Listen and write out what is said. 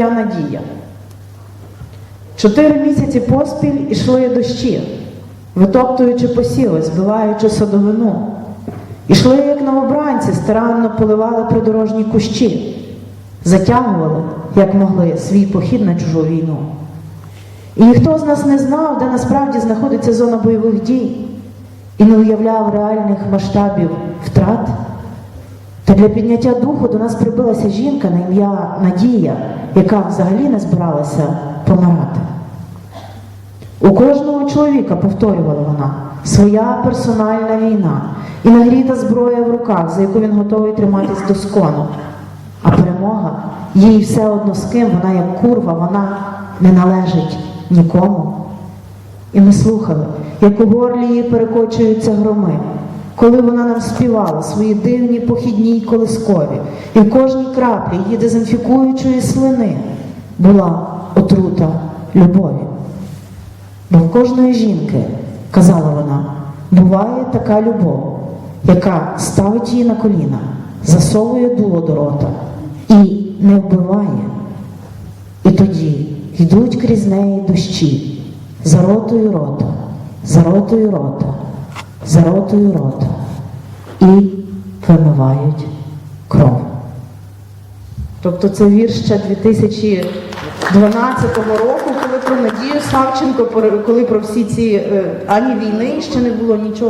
Я надія. Чотири місяці поспіль ішли дощі, витоптуючи посіли, збиваючи садовину. Ішли, як новобранці, старанно поливали придорожні кущі, затягували, як могли, свій похід на чужу війну. І ніхто з нас не знав, де насправді знаходиться зона бойових дій, і не уявляв реальних масштабів втрат. Та для підняття духу до нас прибилася жінка на ім'я Надія, яка взагалі не збиралася помирати. У кожного чоловіка, повторювала вона, своя персональна війна і нагріта зброя в руках, за яку він готовий триматись до скону. А перемога їй все одно з ким, вона як курва, вона не належить нікому. І ми слухали, як у горлі її перекочуються громи, коли вона нам співала свої дивні похідні й колискові, і в кожній краплі її дезінфікуючої слини була отрута любові. Бо в кожної жінки, казала вона, буває така любов, яка ставить її на коліна, засовує дуло до рота і не вбиває. І тоді йдуть крізь неї дощі, за ротою рота, за ротою рота, за ротою рот і вимивають кров. Тобто це вірш ще 2012 року, коли про Надію Савченко, коли про всі ці е, ані війни ще не було нічого.